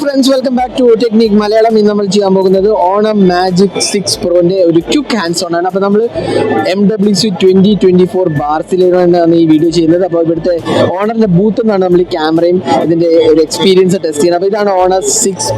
Friends welcome back to technique Malayalam ഇന്ന് നമ്മൾ ചെയ്യാൻ പോകുന്നത് ഓണം മാജിക് സിക്സ് പ്രോന്റെ ഒരു ക്യുക്ക് ഹാൻഡ്സ് ഓൺ ആണ്. അപ്പോൾ നമ്മൾ M W C twenty twenty four ബാർസിലാണ് ഈ വീഡിയോ ചെയ്യുന്നത്. അപ്പോൾ ഇവിടുത്തെ ഓണറിന്റെ ബൂത്ത് എന്നാണ് നമ്മൾ ഈ ക്യാമറയും ഇതിന്റെ ഒരു എക്സ്പീരിയൻസ് ടെസ്റ്റ് ചെയ്യുന്നത്. അപ്പോൾ ഇതാണ് Honor six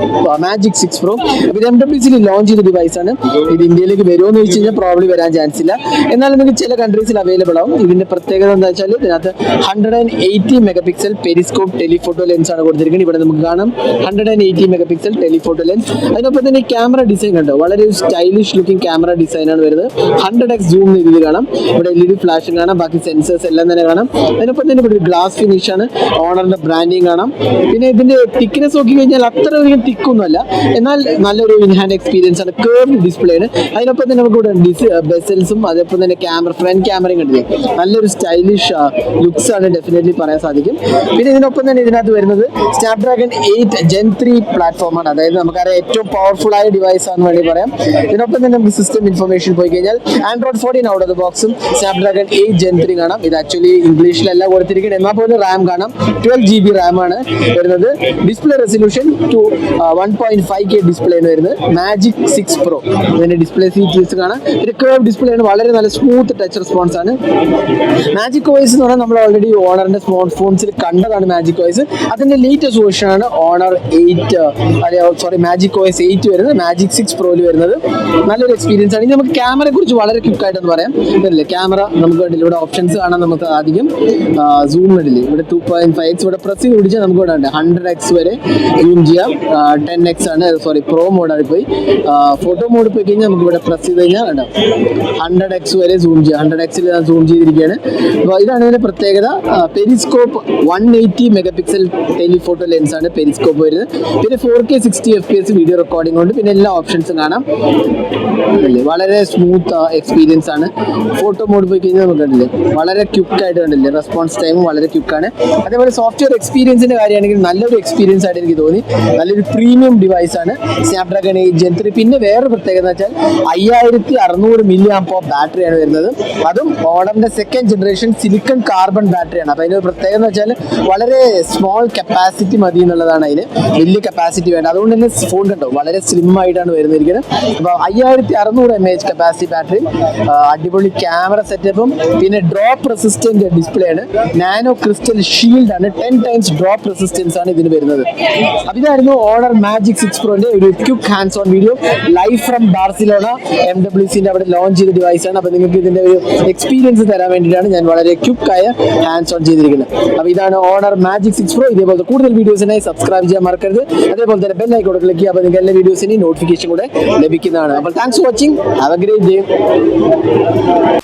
magic six pro അപ്പോൾ ഇത് എം ഡബ്ല്യു സിയിൽ ലോഞ്ച് ചെയ്ത ഡിവൈസ് ആണ്. ഇത് ഇന്ത്യയിലേക്ക് വരുമോ എന്ന് ചോദിച്ചു കഴിഞ്ഞാൽ പ്രോബ്ലി വരാൻ ചാൻസ് ഇല്ല. എന്നാലും നിങ്ങൾക്ക് ചില കൺട്രീസിൽ അവൈലബിൾ ആവും. ഇതിന്റെ പ്രത്യേകത എന്താ വെച്ചാൽ ഇതിനകത്ത് hundred and eighty megapixel periscope telephoto lens ആണ് കൊടുത്തിരിക്കുന്നത്. ഇവിടെ നമുക്ക് കാണാം. Hundred and eighty megapixel telephoto lens. അതിനൊപ്പം തന്നെ ക്യാമറ ഡിസൈൻ ഉണ്ട് വളരെ സ്റ്റൈലിഷ് ലുക്കിംഗ് ക്യാമറ ഡിസൈൻ ആണ് വരുന്നത്. ഹൺഡ്രഡ് എക്സ് സൂം രീതിയിൽ കാണാം. ഇവിടെ എൽ ഇ ഡി ഫ്ലാഷും കാണാം. ബാക്കി സെൻസേഴ്സ് എല്ലാം തന്നെ കാണാം. അതിനൊപ്പം തന്നെ ഇവിടെ ഗ്ലാസ് ഫിനിഷ് ആണ്. ഓണറിന്റെ ബ്രാൻഡിങ് കാണാം. പിന്നെ ഇതിന്റെ തിക്നെസ് നോക്കി കഴിഞ്ഞാൽ അത്ര അധികം തിക്കൊന്നുമല്ല എന്നാൽ നല്ലൊരു ഇൻഹാൻഡ് എക്സ്പീരിയൻസ് ആണ്. കേർവ് ഡിസ്പ്ലേ ആണ്. അതിനൊപ്പം തന്നെ നമുക്ക് ഇവിടെ ബെസൽസും അതേപോലെ തന്നെ ക്യാമറ ഫ്രണ്ട് ക്യാമറയും കണ്ടില്ലേ? നല്ലൊരു സ്റ്റൈലിഷ് ലുക്സ് ആണ് ഡെഫിനറ്റ്ലി പറയാൻ സാധിക്കും. പിന്നെ ഇതിനൊപ്പം തന്നെ ഇതിനകത്ത് വരുന്നത് Snapdragon eight gen three platform ആണ്. അതായത് നമുക്കറിയാം ഏറ്റവും പവർഫുൾ ആയ ഡിവൈസ് ആണെന്ന് വേണമെങ്കിൽ പറയാം. ഇതിനൊപ്പം തന്നെ നമുക്ക് സിസ്റ്റം ഇൻഫർമേഷൻ പോയി കഴിഞ്ഞാൽ Android fourteen out of the ബോക്സും സ്നാപ്ഡ്രാഗൺ എയ്റ്റ് ജെൻ ത്രീ കാണാം. ഇത് ആക്ച്വലി ഇംഗ്ലീഷിലല്ല കൊടുത്തിരിക്കുന്നത്. എന്നാൽ പോലും റാം കാണാം. ട്വൽവ് ജി ബി റാം ആണ് വരുന്നത്. Display resolution two one point five K display ആണ് വരുന്നത്. മാജിക് സിക്സ് പ്രോ ഇതിന്റെ ഡിസ്പ്ലേ ഫീച്ചേഴ്സ് കാണാം. ഇത് കേവ് ഡിസ്പ്ലേ ആണ്. വളരെ നല്ല സ്മൂത്ത് ടച്ച് റെസ്പോൺസ് ആണ്. മാജിക് വോയിസ് എന്ന് പറഞ്ഞാൽ നമ്മൾ ഓൾറെഡി ഓണറിന്റെ സ്മാർട്ട് ഫോൺസിൽ കണ്ടതാണ് മാജിക് വോയിസ് അതിന്റെ ലേറ്റസ്റ്റ് വേർഷൻ ആണ് ഓണർ എയ്റ്റ് അല്ലെ സോറി മാജിക് വോയിസ് എയ്റ്റ് വരുന്നത് മാജിക് സിക്സ് പ്രോയിൽ വരുന്നത്. നല്ലൊരു എക്സ്പീരിയൻസ് ആണ്. ഇനി നമുക്ക് ക്യാമറയെ കുറിച്ച് വളരെ ക്വിക്ക് ആയിട്ടൊന്ന് പറയാം. ഇതല്ലേ ക്യാമറ നമുക്ക് കണ്ടില്ല ഇവിടെ ഓപ്ഷൻസ് കാണാൻ നമുക്ക് ആദ്യം സൂം കണ്ടില്ലേ ഇവിടെ ടു പോയിന്റ് ഫൈവ് എക്സ് ഇവിടെ പ്രസ് പിടിച്ചാൽ നമുക്ക് ഇവിടെ ഉണ്ട്. ഹൺഡ്രഡ് എക്സ് വരെ സൂം ചെയ്യാം. ടെൻ എക്സ് ആണ്. സോറി പ്രോ മോഡായി പോയി. ഫോട്ടോ മോഡ് പോയി കഴിഞ്ഞാൽ നമുക്ക് ഇവിടെ പ്രസ് ചെയ്ത് കഴിഞ്ഞാൽ കണ്ടോ? ഹൺഡ്രഡ് എക്സ് വരെ സൂം ചെയ്യാം. ഹൺഡ്രഡ് എക്സിൽ ഞാൻ സൂം ചെയ്തിരിക്കുകയാണ്. അപ്പോൾ ഇതാണ് ഇതിന്റെ പ്രത്യേകത. Periscope one eighty megapixel telephoto lens ആണ് പെരിസ്കോപ്പ് വരുന്നത്. പിന്നെ four K sixty F P S video recording ഉണ്ട്. പിന്നെ എല്ലാ ഓപ്ഷൻസും കാണാം. വളരെ സ്മൂത്ത് എക്സ്പീരിയൻസ് ആണ്. ഫോട്ടോ മോഡ് പോയി കഴിഞ്ഞാൽ നമുക്ക് കണ്ടില്ലേ? വളരെ ക്യുക്ക് ആയിട്ട് കണ്ടില്ലേ? റെസ്പോൺസ് ടൈമും വളരെ ക്യുക്കാണ് അതേപോലെ സോഫ്റ്റ്വെയർ എക്സ്പീരിയൻസിന്റെ കാര്യമാണെങ്കിൽ നല്ലൊരു എക്സ്പീരിയൻസ് ആയിട്ട് എനിക്ക് തോന്നി. നല്ലൊരു പ്രീമിയം ഡിവൈസ് ആണ്. സ്നാപ്ഡ്രാഗൺ ജെൻ ത്രീ പിന്നെ വേറെ പ്രത്യേകത എന്ന് വെച്ചാൽ അയ്യായിരത്തി അറുന്നൂറ് മില്ലി ആംപോ ബാറ്ററിയാണ് വരുന്നത്. അതും ഓണമിന്റെ സെക്കൻഡ് ജനറേഷൻ സിലിക്കൺ കാർബൺ ബാറ്ററിയാണ് അപ്പൊ അതിന്റെ പ്രത്യേകത എന്ന് വെച്ചാൽ വളരെ സ്മോൾ കപ്പാസിറ്റി മതി എന്നുള്ളതാണ് അതിന്. വലിയ കപ്പാസിറ്റി വേണ്ട. അതുകൊണ്ട് തന്നെ ഫോൺ കണ്ടോ? വളരെ സ്ലിം ആയിട്ടാണ് വരുന്നിരിക്കുന്നത്. അപ്പൊ അയ്യായിരത്തി അറുന്നൂറ് എം എച്ച് കപ്പാസിറ്റി ബാറ്ററി അടിപൊളി ക്യാമറ സെറ്റപ്പും പിന്നെ ഡ്രോപ്പ് റെസിസ്റ്റന്റ് ഡിസ്പ്ലേ ആണ്. നാനോ ക്രിസ്റ്റൽ ഷീൽഡ് ആണ്. ടെൻ ടൈംസ് ഡ്രോപ്പ് റെസിസ്റ്റൻസ് ആണ് ഇതിന് വരുന്നത്. അപ്പൊ ഇതായിരുന്നു ഓണർ മാജിക് സിക്സ് പ്രോന്റെ ഒരു quick hands on video live from Barcelona M W സിന്റെ അവിടെ ലോഞ്ച് ചെയ്ത ഡിവൈസ് ആണ്. അപ്പൊ നിങ്ങൾക്ക് ഇതിന്റെ ഒരു എക്സ്പീരിയൻസ് തരാൻ വേണ്ടിയിട്ടാണ് ഞാൻ വളരെ ക്യുക്ക് ആയ ഹാൻഡ്സ് ഓൺ ചെയ്തിരിക്കുന്നത്. അപ്പൊ ഇതാണ് ഓണർ മാജിക് സിക്സ് പ്രോ ഇതേപോലത്തെ കൂടുതൽ വീഡിയോസിനായി സബ്സ്ക്രൈബ് ചെയ്യാൻ മറക്കരുത്. അതേപോലെ തന്നെ ബെൽ ക്ലിക്ക് ചെയ്യുക. അപ്പോൾ നിങ്ങൾക്ക് എല്ലാ വീഡിയോസിനെയും നോട്ടിഫിക്കേഷൻ കൂടെ ലഭിക്കുന്നതാണ്. അപ്പോൾ thanks for watching have a great day